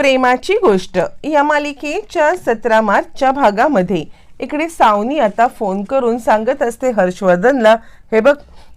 प्रेमाची गोष्ट. या मालिकेच्या सतरा मार्चच्या भागामध्ये इकडे सावनी आता फोन करून सांगत असते हर्षवर्धनला हे बघ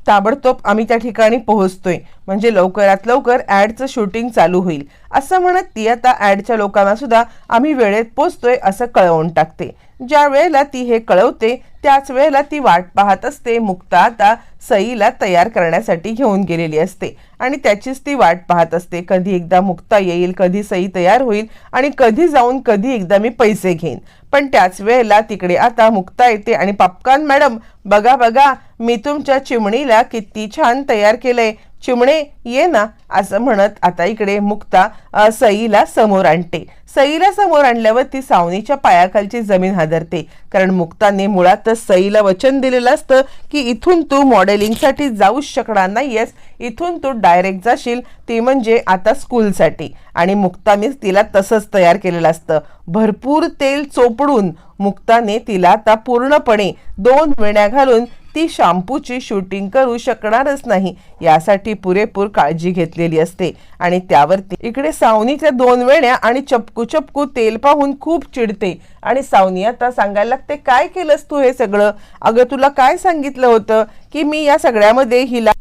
ताबडतोब आम्ही त्या ठिकाणी पोहोचतोय. म्हणजे लवकरात लवकर ॲडचं शूटिंग चालू होईल. असं म्हणत ती आता ॲडच्या लोकांना सुद्धा आम्ही वेळेत पोचतोय असं कळवून टाकते. ज्या वेळेला ती हे कळवते त्याच वेळेला ती वाट पाहत असते. मुक्ता आता सईला तयार करण्यासाठी घेऊन गेलेली असते. आणि त्याचीच ती वाट पाहत असते. कधी एकदा मुक्ता येईल कधी सई तयार होईल आणि कधी जाऊन कधी एकदा मी पैसे घेईन. पण त्याच वेळेला तिकडे आता मुक्ता येते आणि पापकान मॅडम बघा बघा मी तुमच्या चिमणीला किती छान तयार केलंय. चिमणे ये ना असं म्हणत आता इकडे मुक्ता सईला समोर आणते. सईला समोर आणल्यावर ती सावनीच्या पायाखालची जमीन हादरते. कारण मुक्ताने मुळातच सईला वचन दिलेलं असतं की इथून तू मॉडेलिंगसाठी जाऊच शकणार नाहीयेस. इथून तू डायरेक्ट जाशील ती म्हणजे आता स्कूलसाठी. आणि मुक्तानेच तिला तसंच तयार केलेलं असतं. भरपूर तेल चोपडून मुक्ताने तिला आता पूर्णपणे दोन वेण्या घालून ती शॅम्पूची शूटिंग करू शकणारच नाही. यासाठी पुरेपूर काळजी घेतलेली असते. आणि त्यावरती इकडे सावनीच्या दोन वेण्या आणि चपकू चपकू तेल पाहून खूप चिडते. आणि सावनी आता सांगायला लागते काय केलंस तू हे सगळं? अगं तुला काय सांगितलं होतं की मी या सगळ्यामध्ये हिला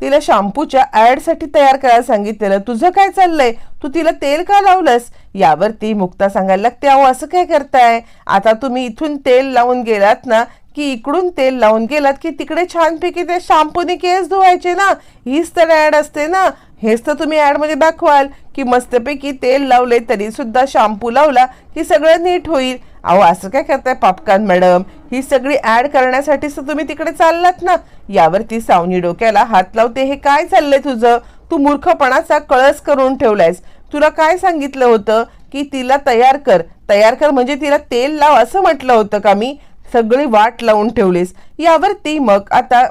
तिला शॅम्पूच्या ॲडसाठी तयार करायला सांगितलेलं? तुझं काय चाललंय? तू तिला तेल का लावलंस? यावरती मुक्ता सांगायला लागते अहो असं काय करताय? आता तुम्ही इथून तेल लावून गेलात ना की इकडून तेल लावून गेलात की तिकडे छानपैकी ते शॅम्पूने केस धुवायचे ना. हीच तर ॲड असते ना. हेच तर तुम्ही ॲडमध्ये दाखवाल की मस्तपैकी तेल लावले तरी सुद्धा शॅम्पू लावला की सगळं नीट होईल. अहो असं काय करताय पापकान मॅडम ही सगळी ॲड करण्यासाठीच तर तुम्ही तिकडे चाललात ना. यावरती सावनी डोक्याला हात लावते हे काय चाललंय तुझं? तू मूर्खपणाचा कळस करून ठेवलायस. तुला काय सांगितलं होतं? की तिला तयार कर. तयार कर म्हणजे तिला तेल लाव असं म्हटलं होतं का मी? सगळी वाट लावून ठेवलीस. यावरती मग आता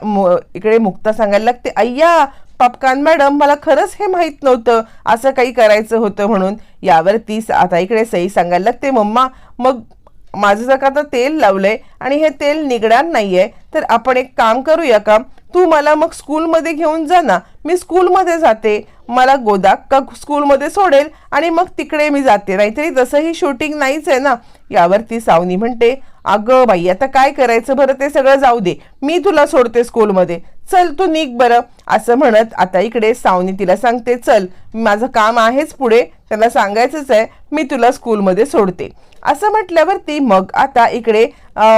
इकडे मुक्ता सांगायला लागते अय्या पापकान मॅडम मला खरंच हे माहीत नव्हतं असं काही करायचं होतं म्हणून. यावरती स- आता इकडे सई सांगायला लागते मम्मा मग माझं जर का आता तेल लावलंय आणि हे तेल निघणार नाहीये तर आपण एक काम करूया का? तू मला मग स्कूलमध्ये घेऊन जा ना मी स्कूलमध्ये जाते मला गोदाक का स्कूलमध्ये सोडेल आणि मग तिकडे मी जाते नाहीतरी तसंही शूटिंग नाहीच आहे ना यावरती सावनी म्हणते अगं बाई आता काय करायचं बरं ते सगळं जाऊ दे मी तुला सोडते स्कूलमध्ये चल तू निघ बरं असं म्हणत आता इकडे सावनी तिला सांगते चल माझं काम आहेच पुढे त्याला सांगायचंच आहे मी तुला स्कूलमध्ये सोडते. असं म्हटल्यावरती मग आता इकडे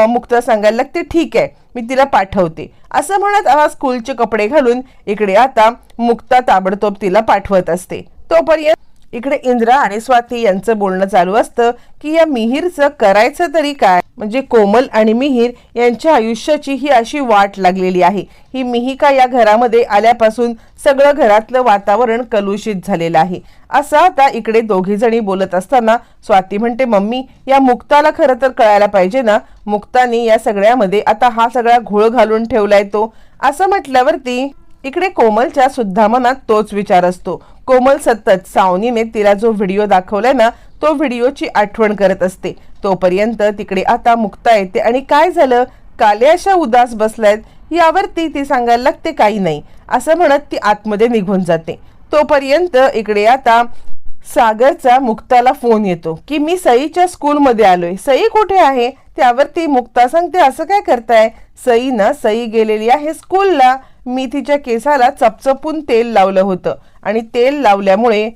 मुक्ता सांगायला लागते ठीक आहे मी तिला पाठवते. असं म्हणत आ, स्कूलचे कपडे घालून इकडे आता मुक्ता ताबडतोब तिला पाठवत असते. तोपर्यंत इकडे इंद्रा आणि स्वाती यांचं बोलणं चालू असतं की या मिहीरचं करायचं तरी काय? म्हणजे कोमल आणि मिहीर यांच्या आयुष्याची ही अशी वाट लागलेली आहे. ही मिहिका या घरामध्ये आल्यापासून सगळं घरातलं वातावरण कलुषित झालेलं आहे. असं आता इकडे दोघीजणी बोलत असताना स्वाती म्हणते मम्मी या मुक्ताला खरं तर कळायला पाहिजे ना? मुक्ताने या सगळ्यामध्ये आता हा सगळा घोळ घालून ठेवलाय तो. असं म्हटल्यावरती इकडे कोमलच्या सुद्धा मनात तोच विचार असतो. कोमल सतत सावनीने तिला जो व्हिडिओ दाखवलाय ना तो व्हिडिओची आठवण करत असते. तोपर्यंत तिकडे आता मुक्ता येते. आणि काय झालं? काले अशा उदास बसल्यात यावरती ती सांगायला लागते काही नाही. असं म्हणत ती आतमध्ये निघून जाते. तोपर्यंत इकडे आता सागरचा मुक्ताला फोन येतो की मी सईच्या स्कूलमध्ये आलोय. सई कुठे आहे? त्यावरती मुक्ता सांगते असं काय करताय? सई ना सई गेलेली आहे स्कूलला. मी तिच्या केसाला चपचपून तेल लावलं होतं. आणि तेल लावल्यामुळे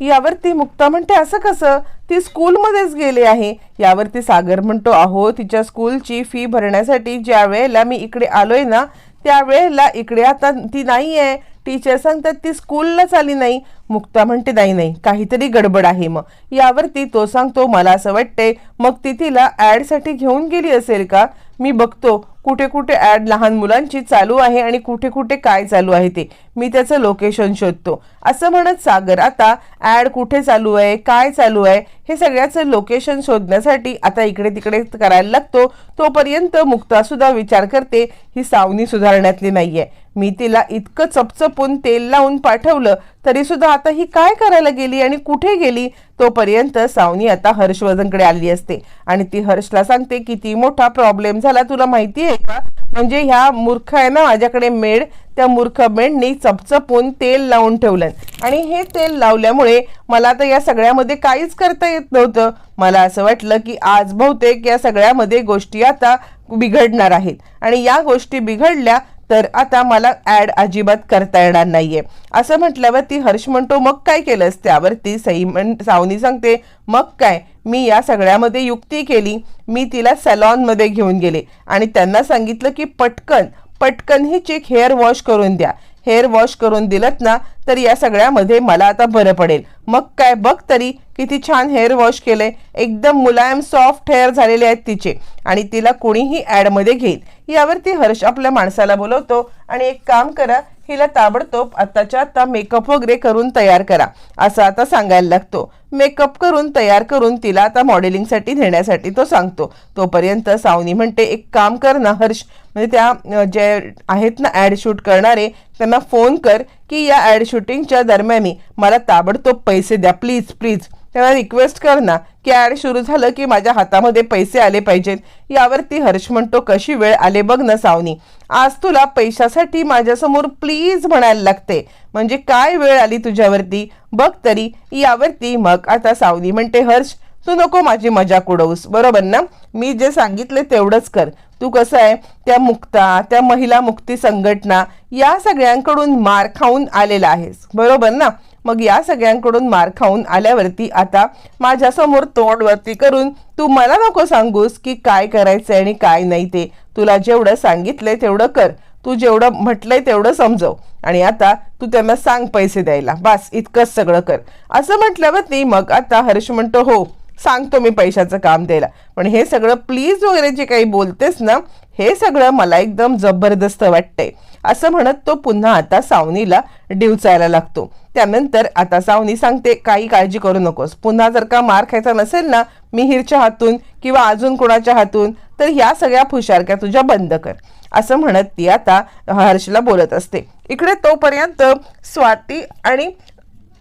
यावरती मुक्ता म्हणते असं कसं? ती स्कूलमध्येच गेले आहे. यावरती सागर म्हणतो अहो तिच्या स्कूलची फी भरण्यासाठी ज्या वेळेला मी इकडे आलोय ना त्यावेळेला इकडे आता ती नाही आहे टीचर सांगतात ती स्कूललाच आली नाही. मुक्ता म्हणते नाही नाही काहीतरी गडबड आहे मग. यावरती तो सांगतो मला असं वाटते मग ती तिला ॲडसाठी घेऊन गेली असेल का? मी बघतो कुठे कुठे ॲड लहान मुलांची चालू आहे आणि कुठे कुठे काय चालू आहे ते. मी त्याचं लोकेशन शोधतो. असं म्हणत सागर आता ॲड कुठे चालू आहे काय चालू आहे हे सगळ्याचं लोकेशन शोधण्यासाठी आता इकडे तिकडे करायला लागतो. तोपर्यंत मुक्तासुद्धा विचार करते ही सावनी सुधारण्यातली नाही आहे मी तिला इतकं चपचपून तेल लावून पाठवलं तरी सुद्धा आता ही काय करायला गेली आणि कुठे गेली? तोपर्यंत सावनी आता हर्षवर्धनकडे आली असते. आणि ती हर्षला सांगते किती मोठा प्रॉब्लेम झाला तुला माहिती आहे का? म्हणजे ह्या मूर्ख आहे ना माझ्याकडे मेड त्या मूर्ख मेडनी चपचपून तेल लावून ठेवलं आणि हे तेल लावल्यामुळे मला आता या सगळ्यामध्ये काहीच करता येत नव्हतं. मला असं वाटलं की आज बहुतेक या सगळ्यामध्ये गोष्टी आता बिघडणार आहेत. आणि या गोष्टी बिघडल्या तर आता मला ॲड अजिबात करता येणार नाहीये. असं म्हटल्यावरती हर्ष म्हणतो मग काय केलंस त्यावरती सई म्हण सावनी सांगते मग काय? मी या सगळ्यामध्ये युक्ती केली. मी तिला सलॉनमध्ये घेऊन गेले आणि त्यांना सांगितलं की पटकन पटकन ही चेक हेअर वॉश करून द्या. हेअर वॉश करून दिलत ना तर या सगळ्यामध्ये मला आता बरं पडेल. मग काय बघ तरी किती छान हेअर वॉश केलंय. एकदम मुलायम सॉफ्ट हेअर झालेले आहेत तिचे. आणि तिला कोणीही ॲडमध्ये घेईल. यावरती हर्ष आपल्या माणसाला बोलवतो. आणि एक काम करा हिला ताबडतोब आत्ताच्या आत्ता मेकअप वगैरे करून तयार करा असं आता सांगायला लागतो. मेकअप करून तयार करून तिला आता मॉडेलिंगसाठी नेण्यासाठी तो सांगतो. तोपर्यंत सावनी म्हणते एक काम कर ना हर्ष. म्हणजे त्या जे आहेत ना ॲड शूट करणारे त्यांना फोन कर की या ॲड शूटिंगच्या दरम्यानी मला ताबडतोब पैसे द्या प्लीज प्लीज त्यांना रिक्वेस्ट कर ना की ॲड सुरू झालं की माझ्या हातामध्ये पैसे आले पाहिजेत. यावरती हर्ष म्हणतो कशी वेळ आले बघ ना सावनी. आज तुला पैशासाठी माझ्यासमोर प्लीज म्हणायला लागते. म्हणजे काय वेळ आली तुझ्यावरती? बघ तरी यावरती मग आता सावनी म्हणते हर्ष तू नको माझी मजाक उडवूस. बरोबर ना? मी जे सांगितले तेवढंच कर. तू कसं आहे? त्या मुक्ता त्या महिला मुक्ती संघटना या सगळ्यांकडून मार खाऊन आलेला आहेस. बरोबर ना? मग या सगळ्यांकडून मार खाऊन आल्यावरती आता माझ्यासमोर तोंड वरती करून तू मला नको सांगूस की काय करायचंय आणि काय नाही ते. तुला जेवढं सांगितलंय तेवढं कर. तू जेवढं म्हटलंय तेवढं समजव. आणि आता तू त्यांना सांग पैसे द्यायला. बस इतकंच सगळं कर. असं म्हटल्यावरती मग आता हर्ष म्हणतो हो सांगतो मी पैशाचं काम द्यायला. पण हे सगळं प्लीज वगैरे जे काही बोलतेस ना हे सगळं मला एकदम जबरदस्त वाटतंय. असं म्हणत तो पुन्हा आता सावनीला डिवचायला लागतो. त्यानंतर आता सावनी सांगते काही काळजी करू नकोस. पुन्हा जर का मार खायचा नसेल ना मिहीरच्या हातून किंवा अजून कोणाच्या हातून तर ह्या सगळ्या फुशारक्या तुझ्या बंद कर. असं म्हणत ती आता हर्षला बोलत असते. इकडे तोपर्यंत स्वाती आणि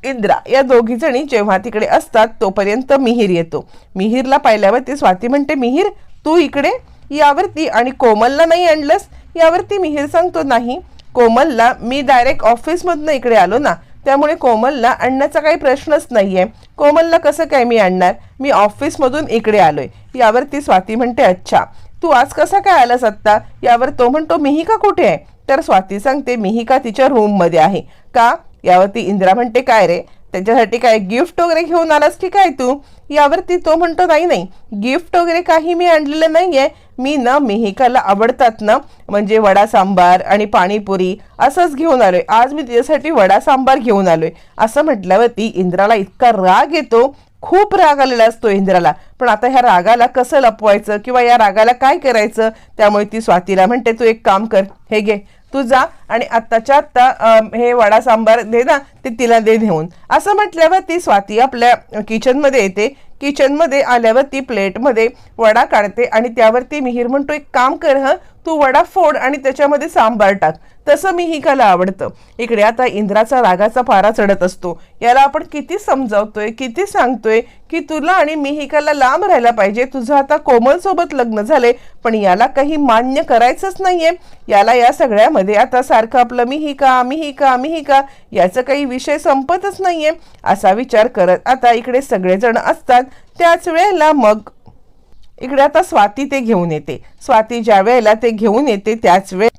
इंद्रा या दोघी जणी जेव्हा तिकडे असतात तोपर्यंत मिहीर येतो. मिहीरला पाहिल्यावर ती स्वाती म्हणते मिहीर तू इकडे? यावरती आणि कोमलला नाही आणलंस? यावरती मिहीर सांगतो नाही. कोमलला मी डायरेक्ट ऑफिसमधनं इकडे आलो ना त्यामुळे कोमलला आणण्याचा काही प्रश्नच नाहीये. कोमलला कसं काय मी आणणार? मी ऑफिसमधून इकडे आलोय. यावरती स्वाती म्हणते अच्छा तू आज कसा काय आलास आत्ता? यावर तो म्हणतो मिहिका कुठे आहे? तर स्वाती सांगते मिहिका तिच्या रूममध्ये आहे. का? यावरती इंदिरा म्हणते काय रे? त्याच्यासाठी काय गिफ्ट वगैरे घेऊन आलास की काय तू? यावरती तो म्हणतो नाही नाही. गिफ्ट वगैरे काही मी आणलेलं नाहीये. मी ना मिहिकाला आवडतात ना म्हणजे वडा सांबार आणि पाणीपुरी असंच घेऊन आलोय. आज मी तिच्यासाठी वडा सांबार घेऊन आलोय. असं म्हटल्यावरती इंद्राला इतका राग येतो खूप राग आलेला असतो इंद्राला. पण आता ह्या रागाला कसं लपवायचं किंवा या रागाला काय करायचं त्यामुळे ती स्वातीला म्हणते तू एक काम कर हे घे तू जा आणि आत्ताच्या आत्ता हे वडा सांबार दे ना ते तिला दे घेऊन असं म्हटल्यावर ती स्वाती आपल्या किचनमध्ये येते. किचनमध्ये आल्यावर ती प्लेटमध्ये वडा काढते आणि त्यावरती मिहीर म्हणतो एक काम कर हं तू वडा फोड आणि त्याच्यामध्ये सांबार टाक. तसं मी हिकाला आवडतं. इकडे आता इंद्राचा रागाचा पारा चढत असतो. याला आपण किती समजावतोय किती सांगतोय की तुला आणि मी हिकाला लांब राहायला पाहिजे. तुझं आता कोमलसोबत लग्न झाले पण याला काही मान्य करायचंच नाहीये. याला या सगळ्यामध्ये आता सारखं आपलं मी ही का मी ही का मी ही का याचं काही विषय संपतच नाहीये असा विचार करत आता इकडे सगळेजण असतात. त्याच वेळेला मग इकडे आता स्वाती ते घेऊन येते. स्वाती ज्या वेळेला ते घेऊन येते त्याच वेळ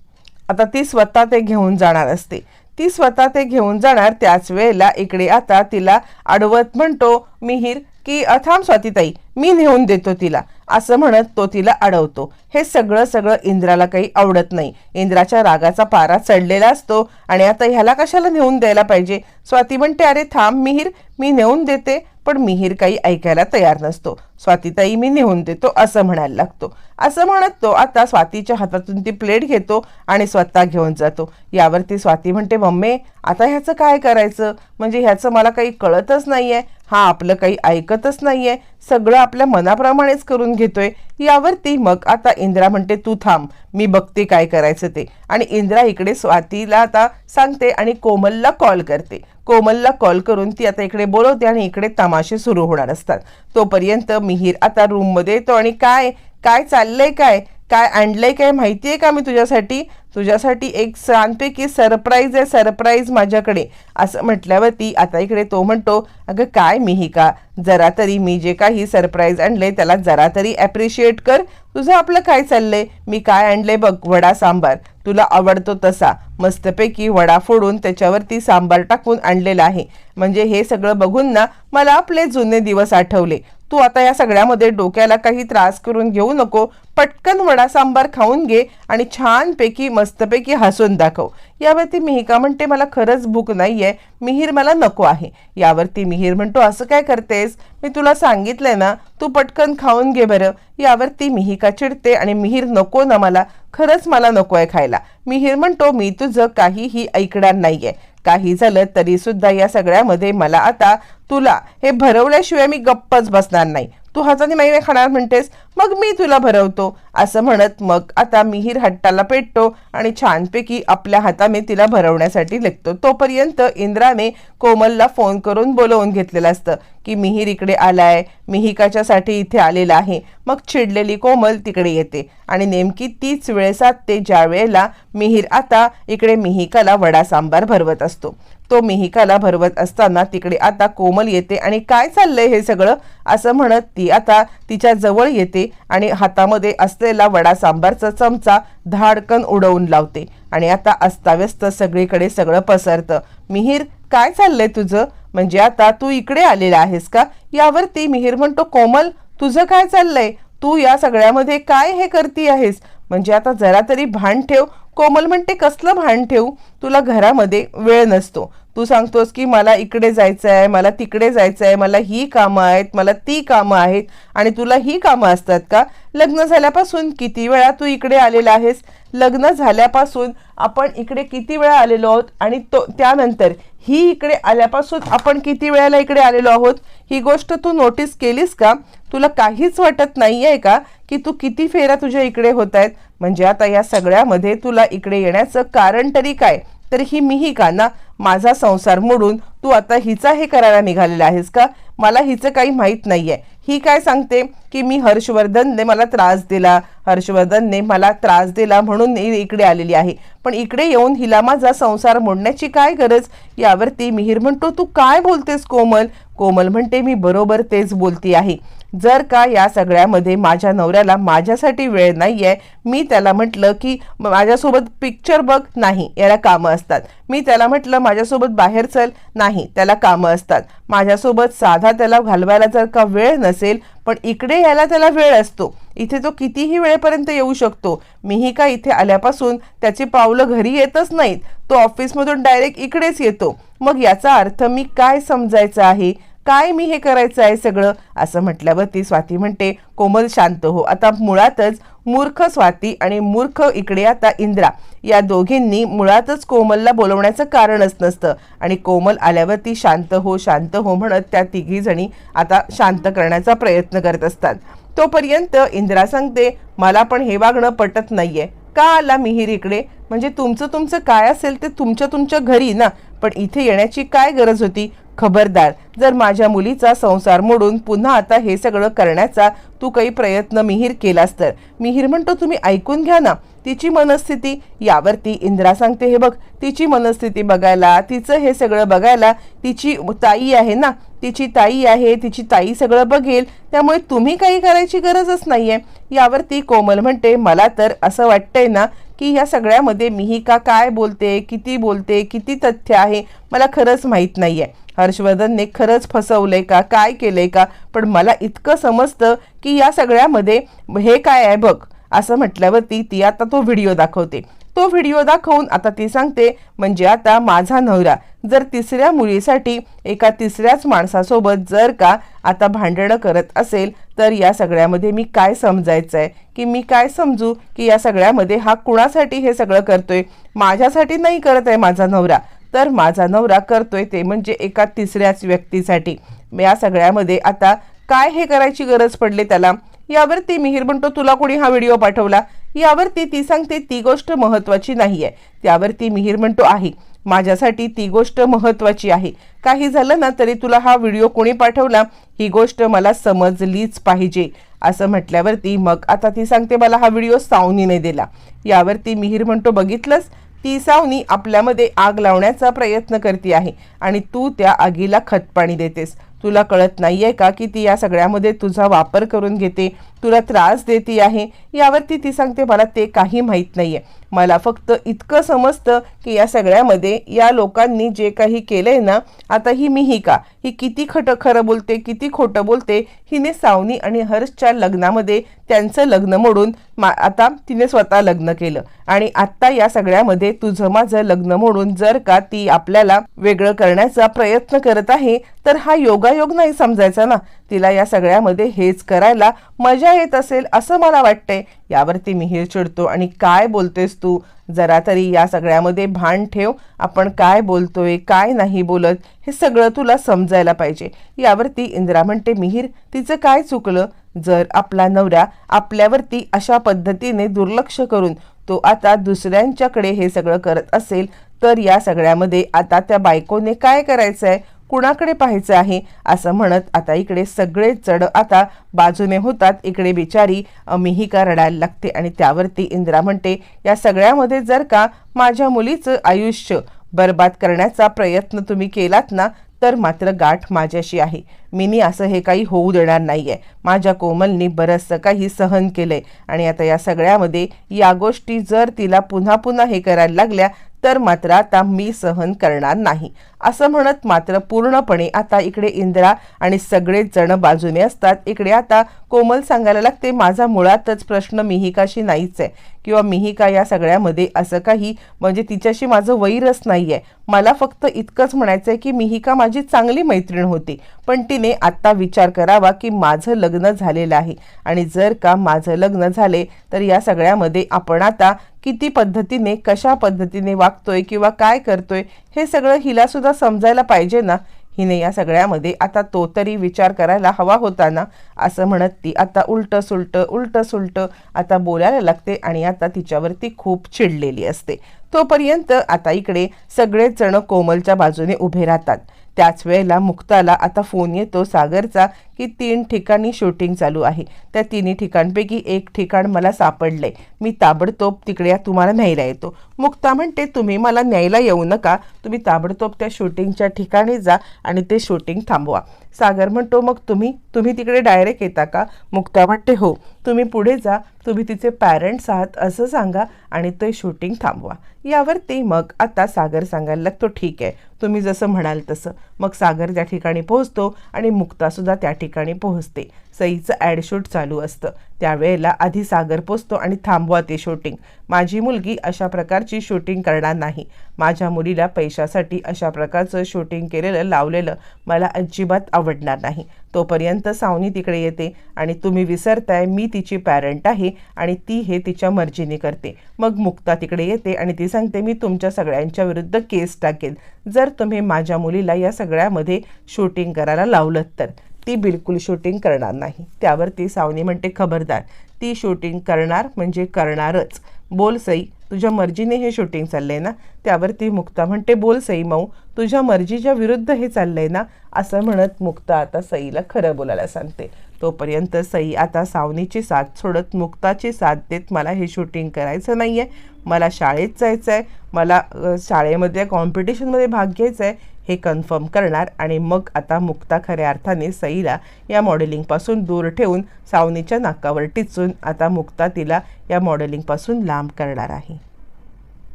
आता ती स्वतः ते घेऊन जाणार असते. ती स्वतः ते घेऊन जाणार त्याच वेळेला इकडे आता तिला अडवत म्हणतो मिहीर की थांब स्वातीताई मी नेऊन देतो तिला. असं म्हणत तो तिला अडवतो. हे सगळं सगळं इंद्राला काही आवडत नाही. इंद्राच्या रागाचा पारा चढलेला असतो आणि आता ह्याला कशाला नेऊन द्यायला पाहिजे? स्वाती म्हणते अरे थांब मिहीर मी नेऊन देते. पण मिहीर काही ऐकायला तयार नसतो. स्वातीताई मी नेऊन देतो असं म्हणायला लागतो. असं म्हणत तो आता स्वातीच्या हातातून ती प्लेट घेतो आणि स्वतः घेऊन जातो. यावरती स्वाती म्हणते मम्मी आता ह्याचं काय करायचं? म्हणजे ह्याचं मला काही कळतच नाही आहे हा आपलं काही ऐकतच नाही आहे सगळं आपल्या मनाप्रमाणेच करून घेतोय. यावरती मग आता इंद्रा म्हणते तू थांब मी बघते काय करायचं ते. आणि इंद्रा इकडे स्वातीला आता सांगते आणि कोमलला कॉल करते. कोमलला कॉल करून ती आता इकडे बोलवते आणि इकडे तमाशे सुरू होणार असतात. तोपर्यंत मिहीर आता रूममध्ये येतो आणि काय? काय चाललंय काय? काय आणलंय काय माहिती आहे का मी तुझ्यासाठी? तुझ्यासाठी एक छानपैकी सरप्राईज आहे सरप्राईज माझ्याकडे. असं म्हटल्यावरती आता इकडे तो म्हणतो अगं काय मिहिका? जरा तरी मी जे काही सरप्राईज आणले त्याला जरा तरी ॲप्रिशिएट कर. तुझं आपलं काय चाललंय? मी काय आणले बघ वडा सांबार. तुला आवडतो तसा. मस्तपैकी वडा फोडून त्याच्यावरती सांबार टाकून आणलेला आहे. म्हणजे हे सगळं बघून ना मला आपले जुने दिवस आठवले. तू आता या सगळ्यामध्ये डोक्याला काही त्रास करून घेऊ नको. पटकन वडा सांबार खाऊन घे आणि छानपैकी मस्तपैकी हसून दाखव. यावरती मिहिका म्हणते मला खरंच भूक नाही आहे मिहीर मला नको आहे. यावरती मिहीर म्हणतो असं काय करतेस? मी तुला सांगितलंय ना तू पटकन खाऊन घे बरं. यावरती मिहिका चिडते आणि मिहीर नको ना मला. खरंच मला नको आहे खायला. मिहीर म्हणतो मी तुझं काहीही ऐकणार नाही आहे काही झालं तरी सुद्धा या सगळ्यामध्ये मला आता तुला हे भरवल्याशिवाय मी गप्पच बसणार नाही. तू हाताने माई खाणार म्हणतेस मग मी तुला भरवतो. असं म्हणत मग आता मिहीर हट्टाला पेटतो आणि छानपैकी आपल्या हाताने तिला भरवण्यासाठी लेखतो तोपर्यंत इंद्राने कोमलला फोन करून बोलवून घेतलेलं असतं की मिहीर इकडे आलाय मिहिकाच्यासाठी इथे आलेला आहे. मग चिडलेली कोमल तिकडे येते आणि नेमकी तीच वेळ साधते ज्या वेळेला मिहीर आता इकडे मिहिकाला वडा सांबार भरवत असतो. तो मिहिकाला भरवत असताना तिकडे आता कोमल येते आणि काय चाललंय हे सगळं? असं म्हणत ती आता तिच्या जवळ येते आणि हातामध्ये असलेला वडा सांबारचा चमचा धाडकन उडवून लावते. आणि आता अस्ताव्यस्त सगळीकडे सगळं पसरतं. मिहीर काय चाललंय तुझं? म्हणजे आता तू इकडे आलेला आहेस का? यावरती मिहीर म्हणतो कोमल तुझं काय चाललंय? तू या सगळ्यामध्ये काय हे करती आहेस? म्हणजे आता जरा तरी भान ठेव. कोमल म्हणते कसलं भान ठेवू? तुला घरामध्ये वेळ नसतो. तू सांगतोस की मला इकडे जायचं आहे मला तिकडे जायचं आहे मला ही कामं आहेत मला ती कामं आहेत आणि तुला ही कामं असतात का? लग्न झाल्यापासून किती वेळा तू इकडे आलेला आहेस? लग्न झाल्यापासून आपण इकडे किती वेळा आलेलो आहोत? आणि तो त्यानंतर ही इकडे आल्यापासून आपण किती वेळेला इकडे आलेलो आहोत? ही गोष्ट तू नोटीस केलीस का? तुला काहीच वाटत नाही आहे का की तू किती फेऱ्या तुझ्या इकडे होत आहेत म्हणजे आता या सगळ्यामध्ये तुला इकडे येण्याचं कारण तरी काय? तर ही मीही का ना माझा संसार मोडून तू आता हिचा हे करायला निघालेला आहेस का? मला हिचं काही माहीत नाही आहे ही काय सांगते? की मी हर्षवर्धनने मला त्रास दिला. हर्षवर्धनने मला त्रास दिला म्हणून इकडे आलेली आहे. पण इकडे येऊन हिला माझा संसार मोडण्याची काय गरज? यावरती मिहीर म्हणतो तू काय बोलतेस कोमल? कोमल म्हणते मी बरोबर तेच बोलती आहे जर का या सगळ्यामध्ये माझ्या नवऱ्याला माझ्यासाठी वेळ नाही आहे मी त्याला म्हटलं की माझ्यासोबत पिक्चर बघ. नाही याला कामं असतात. मी त्याला म्हटलं माझ्यासोबत बाहेर चल. नाही त्याला कामं असतात. माझ्यासोबत साधा त्याला घालवायला जर का वेळ नसेल पण इकडे यायला त्याला वेळ असतो. इथे तो कितीही वेळेपर्यंत येऊ शकतो. मीही का इथे आल्यापासून त्याची पावलं घरी येतच नाहीत. तो ऑफिसमधून डायरेक्ट इकडेच येतो. मग याचा अर्थ मी काय समजायचा आहे? काय मी हे करायचं आहे सगळं? असं म्हटल्यावर ती स्वाती म्हणते कोमल शांत हो. आता मुळातच मूर्ख स्वाती आणि मूर्ख इकडे आता इंद्रा या दोघींनी मुळातच कोमलला बोलवण्याचं कारणच नसतं. आणि कोमल आल्यावर ती शांत हो शांत हो म्हणत त्या तिघी जणी आता शांत करण्याचा प्रयत्न करत असतात. तोपर्यंत इंद्रा सांगते मला पण हे वागणं पटत नाहीये. का आला मिहीर इकडे म्हणजे तुमचं तुमचं काय असेल ते तुमच्या तुमच्या घरी ना. पण इथे येण्याची काय गरज होती? खबरदार. जर माझ्या मुलीचा संसार मोडून पुन्हा आता हे सगळं करण्याचा तू काही प्रयत्न मिहीर केलास तर. मिहीर म्हणतो तुम्ही ऐकून घ्या ना. तिची मनस्थिती. यावरती इंद्रा सांगते हे बघ तिची मनस्थिती बघायला तिचं हे सगळं बघायला तिची ताई आहे ना. तिची ताई आहे तिची ताई सगळं बघेल. त्यामुळे तुम्ही काही करायची गरजच नाही आहे यावरती कोमल म्हणते मला तर असं वाटतंय ना की ह्या सगळ्यामध्ये मिही का काय बोलते किती बोलते किती तथ्य आहे मला खरंच माहीत नाही आहे हर्षवर्धनने खरंच फसवलंय का काय केलंय का पण मला इतकं समजतं की या सगळ्यामध्ये हे काय आहे बघ. असं म्हटल्यावरती ती आता तो व्हिडिओ दाखवते. तो व्हिडिओ दाखवून आता ती सांगते म्हणजे आता माझा नवरा जर तिसऱ्या मुलीसाठी एका तिसऱ्याच माणसासोबत जर का आता भांडणं करत असेल तर या सगळ्यामध्ये मी काय समजायचं आहे की मी काय समजू की या सगळ्यामध्ये हा कुणासाठी हे सगळं करतोय? माझ्यासाठी नाही करत आहे माझा नवरा. तर माझा नवरा करतोय ते म्हणजे एका तिसऱ्याच व्यक्तीसाठी. या सगळ्यामध्ये आता काय हे करायची गरज पडली त्याला? यावरती मिहीर म्हणतो तुला कोणी हा व्हिडिओ पाठवला? यावरती ती सांगते ती गोष्ट महत्वाची नाही आहे त्यावरती मिहीर म्हणतो आहे. माझ्यासाठी ती गोष्ट महत्वाची आहे. काही झालं ना तरी तुला हा व्हिडिओ कोणी पाठवला? ही गोष्ट मला समजलीच पाहिजे. असं म्हटल्यावरती मग आता ती सांगते मला हा व्हिडिओ सावनीने दिला. यावरती मिहीर म्हणतो बघितलंस? ती सावनी आपल्यामध्ये आग लावण्याचा प्रयत्न करते आहे आणि तू त्या आगीला खतपाणी देतेस. तुला कळत नाही आहे का की ती या सगळ्यामध्ये तुझा वापर करून घेते? तुला त्रास देते आहे. यावरती ती सांगते मला ते काही माहीत नाही आहे मला फक्त इतकं समजतं की या सगळ्यामध्ये या लोकांनी जे काही केलं आहे ना आता ही मी ही का? ही किती खटं खरं बोलते किती खोटं बोलते? हिने सावनी आणि हर्षच्या लग्नामध्ये त्यांचं लग्न मोडून मा आता तिने स्वतः लग्न केलं. आणि आत्ता या सगळ्यामध्ये तुझं माझं लग्न मोडून जर का ती आपल्याला वेगळं करण्याचा प्रयत्न करत आहे तर हा योगायोग नाही समजायचा ना? तिला या सगळ्यामध्ये हेच करायला मजा येत असेल असं मला वाटतंय. यावरती मिहीर चिडतो. आणि काय बोलतेस तू? जरा तरी या सगळ्यामध्ये भान ठेव. आपण काय बोलतोय काय नाही बोलत हे सगळं तुला समजायला पाहिजे. यावरती इंदिरा म्हणते मिहीर तिचं काय चुकलं? जर आपला नवरा आपल्यावरती अशा पद्धतीने दुर्लक्ष करून तो आता दुसऱ्यांच्याकडे हे सगळं करत असेल तर या सगळ्यामध्ये आता त्या बायकोने काय करायचं आहे कुणाकडे पाहायचं आहे? असं म्हणत आता इकडे सगळे चढ आता बाजूने होतात. इकडे बिचारी मिहिका रडायला लागते आणि त्यावरती इंदिरा म्हणते या सगळ्यामध्ये जर का माझ्या मुलीचं आयुष्य बर्बाद करण्याचा प्रयत्न तुम्ही केलात ना तर मात्र गाठ माझ्याशी आहे. मिनी असं हे काही होऊ देणार नाही आहे माझ्या कोमलनी बरंचसं काही सहन केलं आहे आणि आता या सगळ्यामध्ये या गोष्टी जर तिला पुन्हा पुन्हा हे करायला लागल्या तर मात्र आता मी सहन करणार नाही. असं म्हणत मात्र पूर्णपणे आता इकडे इंदिरा आणि सगळेच जण बाजूने असतात. इकडे आता कोमल सांगायला लागते माझा मुळातच प्रश्न मिहिकाशी नाहीच आहे किंवा मिहिका या सगळ्यामध्ये असं काही म्हणजे तिच्याशी माझं वैरच नाही आहे मला फक्त इतकंच म्हणायचं आहे की मिहिका माझी चांगली मैत्रीण होती. पण तिने आत्ता विचार करावा की माझं लग्न झालेलं आहे आणि जर का माझं लग्न झाले तर या सगळ्यामध्ये आपण आता किती पद्धतीने कशा पद्धतीने वागतोय किंवा काय करतोय हे सगळं हिलासुद्धा सुद्धा समजायला पाहिजे ना? हिने या सगळ्यामध्ये आता तो तरी विचार करायला हवा होता ना? असं म्हणत ती आता उलट सुलट उलट सुलट आता बोलायला लागते आणि आता तिच्यावरती खूप चिडलेली असते. तोपर्यंत आता इकडे सगळेच जण कोमलच्या बाजूने उभे राहतात. त्याच वेळेला मुक्ताला आता फोन येतो सागरचा की तीन ठिकाणी शूटिंग चालू आहे. त्या तिन्ही ठिकाणपैकी एक ठिकाण मला सापडलंय मी ताबडतोब तिकडे तुम्हाला न्यायला येतो. मुक्ता म्हणते तुम्ही मला न्यायला येऊ नका. तुम्ही ताबडतोब त्या शूटिंगच्या ठिकाणी जा आणि ते शूटिंग थांबवा. सागर म्हणतो मग तुम्ही तुम्ही तिकडे डायरेक्ट येता का? मुक्ता म्हणते हो तुम्ही पुढे जा. तुम्ही तिचे पॅरेंट्स आहात असं सांगा आणि ते शूटिंग थांबवा. यावरती मग आता सागर सांगायला लागतो ठीक आहे. तुम्ही जसं म्हणाल तसं. मग सागर त्या ठिकाणी पोहोचतो आणि मुक्तासुद्धा त्या ठिकाणी पोहोचते. सईचं ॲडशूट चालू असतं. त्यावेळेला आधी सागर पोचतो आणि थांबवा ते शूटिंग. माझी मुलगी अशा प्रकारची शूटिंग करणार नाही. माझ्या मुलीला पैशासाठी अशा प्रकारचं शूटिंग केलेलं लावलेलं मला अजिबात आवडणार नाही. तोपर्यंत सावनी तिकडे येते आणि तुम्ही विसरताय मी तिची पॅरेंट आहे आणि ती हे तिच्या मर्जीने करते. मग मुक्ता तिकडे येते आणि ती सांगते मी तुमच्या सगळ्यांच्या विरुद्ध केस टाकेन जर तुम्ही माझ्या मुलीला या सगळ्यामध्ये शूटिंग करायला लावलं तर. ती बिलकुल शूटिंग करणार नाही. त्यावर ती सावनी म्हणते खबरदार ती शूटिंग करणार म्हणजे करणारच. बोल सई. तुझ्या मर्जीने हे शूटिंग चाललंय ना? त्यावर ती मुक्ता म्हणते बोल सई मऊ तुझ्या मर्जीच्या विरुद्ध हे चाललंय ना? असं म्हणत मुक्ता आता सईला खरं बोलायला सांगते. तोपर्यंत सई आता सावनीची साथ सोडत मुक्ताची साथ देत मला हे शूटिंग करायचं नाही आहे मला शाळेत जायचं आहे मला शाळेमध्ये कॉम्पिटिशनमध्ये भाग घ्यायचा आहे हे कन्फर्म करणार आणि मग आता मुक्ता खऱ्या अर्थाने सईला या मॉडेलिंगपासून दूर ठेवून सावनीच्या नाकावर टिचून आता मुक्ता तिला या मॉडेलिंगपासून लांब करणार आहे.